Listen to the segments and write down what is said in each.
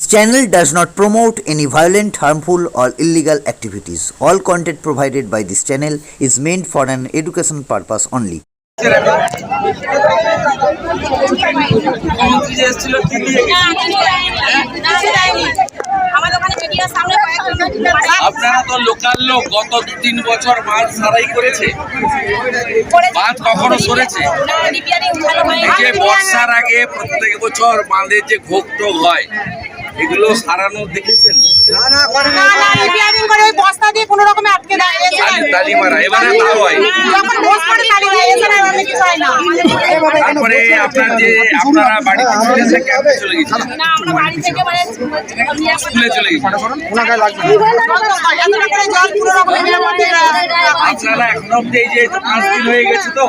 This channel does not promote any violent, harmful, or illegal activities. All content provided by this channel is meant for an education purpose only. আপনারা তো local লোক গত দু তিন বছর মাছ সারাই করেছে বাঁধ কখনো সরেছে হয় বর্ষার আগে প্রত্যেক বছর বাঁধের যে ঘোক টোক হয় এগুলো সারানো দেখেছেন রিপেয়ারিং করে ওই বস্তা দিয়ে কোনো রকমে আটকে দেয় তালি মারা এবারে তাও হয় যখন বস করে তালি দেয় এছাড়া আর কিছু হয় না তারপরে আপনার যে আপনারা বাড়িতে চলে ক্যাম্পে চলে গেছিলেন না আমরা বাড়ি থেকে মানে স্কুলে চলে গেছিলেন এতটা করে জল পুরো রকমের মধ্যে আপনারা এখন অব্দি এই যে পাঁচ দিন হয়ে গেছে তো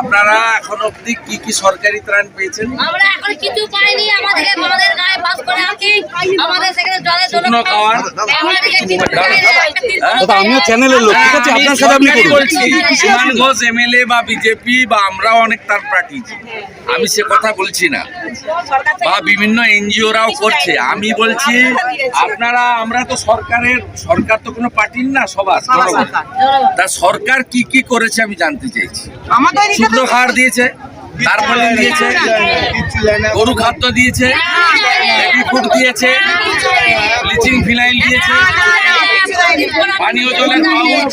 আপনারা এখন অব্দি কি কি সরকারি ত্রাণ পেয়েছেন? আমরা এখন কিছু পাইনি আমাদের আমাদের গায়ে বাস করে আছি। আমাদের সেখানে জলের জন্য শুকনো খাওয়ার। দাদা আমিও চ্যানেলের লোক। ঠিক আছে আপনার সাথে আপনি করুন। বলছি সুমান ঘোষ এমএলএ বা বিজেপি বা আমরাও অনেক তার পার্টি আমি সে কথা বলছি না। বা বিভিন্ন এনজিওরাও করছে। আমি বলছি আপনারা আমরা তো সরকারের সরকার তো কোনো পার্টির না সবার। তা সরকার কি কি করেছে আমি জানতে চাইছি। আমাদের শুকনো খাবার দিয়েছে তারপরে দিয়েছে গরু খাদ্য দিয়েছে বেবি ফুড দিয়েছে ব্লিচিং ফিনাইল দিয়েছে পানীয় জলের পাউচ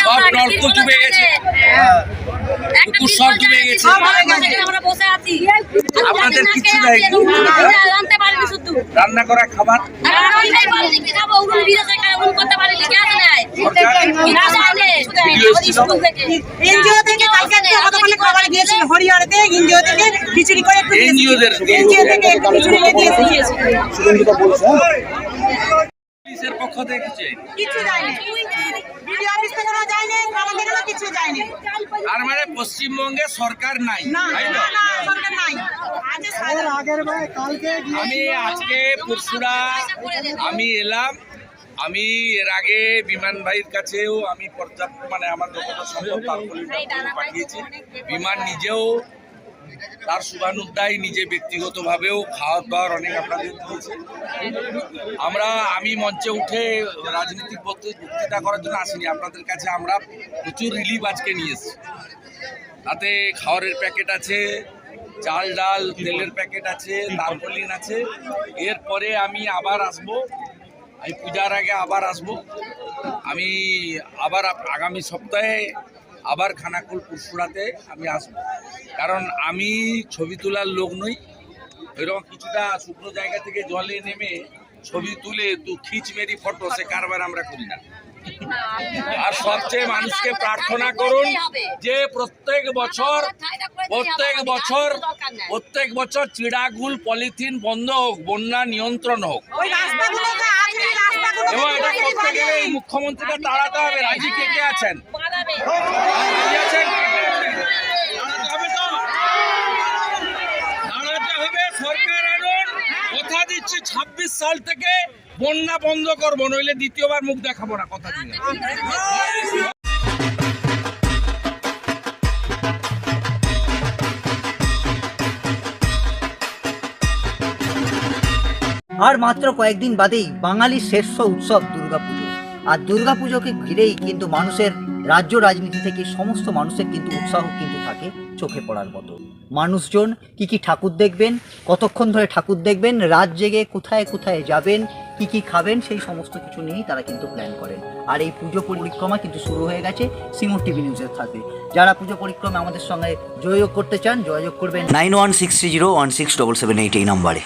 সব নলকূপ ডুবে গেছে একটা পুকুর সব ডুবে গেছে আপনাদের কিচ্ছু দেয় নি? জানতে পারিনি শুধু রান্না করা খাবার এনজিও থেকে কালকে খাবার দিয়েছিল হরিহরতে এনজিও থেকে খিচুড়ি করে। এনজিও থেকে খিচুড়ি পুলিশের পক্ষ কিছু তার মানে পশ্চিমবঙ্গে সরকার নাই আমি আজকে পরশুরা আমি এলাম আমি এর আগে বিমান ভাইয়ের কাছেও আমি পর্যাপ্ত মানে আমার যতটা সম্ভব তাৎক্ষণিকভাবে পাঠিয়েছি। বিমান নিজেও তার শুভানুদ্দায় নিজে ব্যক্তিগতভাবেও খাওয়া দাওয়ার অনেক আপনাদের দিয়েছে। আমরা আমি মঞ্চে উঠে রাজনৈতিক বক্তৃ- বক্তৃতা করার জন্য আসিনি। আপনাদের কাছে আমরা প্রচুর রিলিফ আজকে নিয়ে এসেছি। তাতে খাওয়ারের প্যাকেট আছে চাল ডাল তেলের প্যাকেট আছে তারপলিন আছে। এরপরে আমি আবার আসব। আমি পূজার আগে আবার আসব। আমি আবার আগামী সপ্তাহে আবার খানাকুল পুরসুরাতে আমি আসব। কারণ আমি ছবি তোলার লোক নই। ওইরকম কিছুটা শুকনো জায়গা থেকে জলে নেমে ছবি তুলে তু খিচ মেরি ফটো সে কারবার আমরা করি না। আর সবচেয়ে মানুষকে প্রার্থনা করুন যে প্রত্যেক বছর প্রত্যেক বছর প্রত্যেক বছর চিড়াগুল পলিথিন বন্ধ হোক বন্যা নিয়ন্ত্রণ হোক এবং এটা করতে গেলে এই মুখ্যমন্ত্রীকে তাড়াতে হবে রাজি কে কে আছেন রাজি আছেন? দাঁড়াতে হবে তো? দাঁড়াতে হবে, সরকার আনুন। কথা দিচ্ছি ছাব্বিশ সাল থেকে বন্যা বন্ধ করব, নইলে দ্বিতীয়বার মুখ দেখাবো না কথা আর মাত্র কয়েকদিন বাদেই বাঙালির শ্রেষ্ঠ উৎসব দুর্গাপুজো। আর দুর্গাপুজোকে ঘিরেই কিন্তু মানুষের রাজ্য রাজনীতি থেকে সমস্ত মানুষের কিন্তু উৎসাহ কিন্তু থাকে চোখে পড়ার মতো। মানুষজন কি কি ঠাকুর দেখবেন, কতক্ষণ ধরে ঠাকুর দেখবেন, রাত জেগে কোথায় কোথায় যাবেন, কি কি খাবেন, সেই সমস্ত কিছু নিয়েই তারা কিন্তু প্ল্যান করেন। আর এই পুজো পরিক্রমা কিন্তু শুরু হয়ে গেছে সিঙ্গুর টিভি নিউজের সাথে। যারা পুজো পরিক্রমা আমাদের সঙ্গে যোগাযোগ করতে চান, যোগাযোগ করবেন nine one six three zero one six double seven eight এই নম্বরে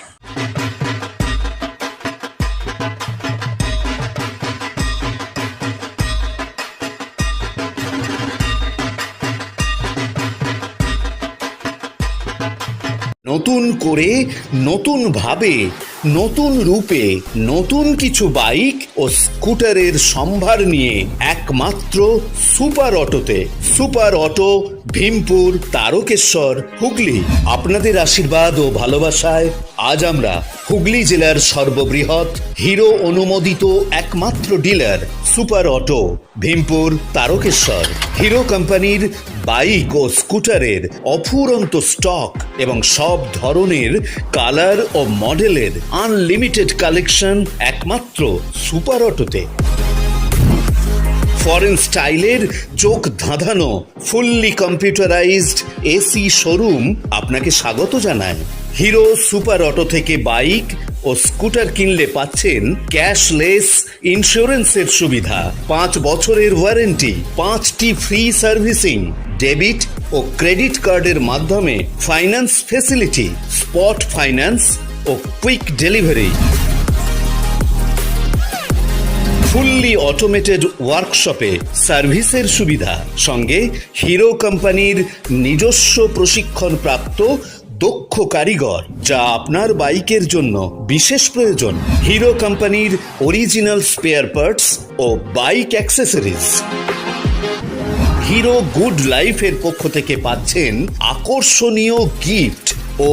নতুন করে, নতুন ভাবে, নতুন রূপে, নতুন কিছু বাইক ও স্কুটারের সম্ভার নিয়ে একমাত্র সুপার অটোতে। Super auto, Bhimpur, Tarakeswar, Hooghly. আপনাদের আশীর্বাদ ও ভালোবাসায় আজ আমরা হুগলি জেলার সর্ববৃহৎ, হিরো অনুমোদিত একমাত্র dealer Super Auto, Bhimpur Tarakeswar. Hero কোম্পানির বাইক ও স্কুটারের অফুরন্ত স্টক এবং সব ধরনের কালার ও মডেলের আনলিমিটেড কালেকশন একমাত্র সুপার অটোতে। ফরেন স্টাইলের চোখ ধাঁধানো, ফুললি কম্পিউটারাইজড এসি শোরুম আপনাকে স্বাগত জানায়। হিরো সুপার অটো থেকে বাইক ও স্কুটার কিনলে পাচ্ছেন ক্যাশলেস ইন্স্যুরেন্সের সুবিধা। পাঁচ বছরের ওয়ারেন্টি, পাঁচটি ফ্রি সার্ভিসিং, ডেবিট ও ক্রেডিট কার্ডের মাধ্যমে ফাইন্যান্স ফেসিলিটি, স্পট ফাইন্যান্স ও কুইক ডেলিভারি। ফুললি অটোমেটেড ওয়ার্কশপে সার্ভিসের সুবিধা। সঙ্গে হিরো কোম্পানির নিজস্ব প্রশিক্ষণ প্রাপ্ত দক্ষ কারিগর, যা আপনার বাইকের জন্য বিশেষ প্রয়োজন। হিরো কোম্পানির অরিজিনাল স্পেয়ার পার্টস ও বাইক অ্যাক্সেসরিজ হিরো গুড লাইফের পক্ষ থেকে পাচ্ছেন আকর্ষণীয় গিফট ও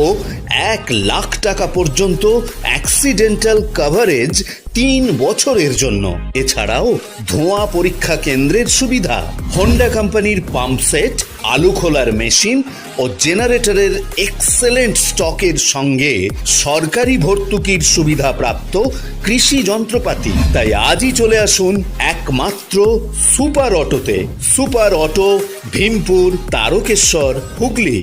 এক লাখ টাকা পর্যন্ত অ্যাক্সিডেন্টাল কভারেজ তিন বছরের জন্য। এছাড়াও ধোঁয়া পরীক্ষা কেন্দ্রের সুবিধা। হন্ডা কোম্পানির পাম্প সেট আলু খোলার মেশিন ও জেনারেটরের এক্সেলেন্ট স্টকের সঙ্গে সরকারি ভর্তুকির সুবিধা প্রাপ্ত কৃষি যন্ত্রপাতি। তাই আজই চলে আসুন একমাত্র সুপার অটোতে। Super auto, Bhimpur, Tarakeswar, Hooghly.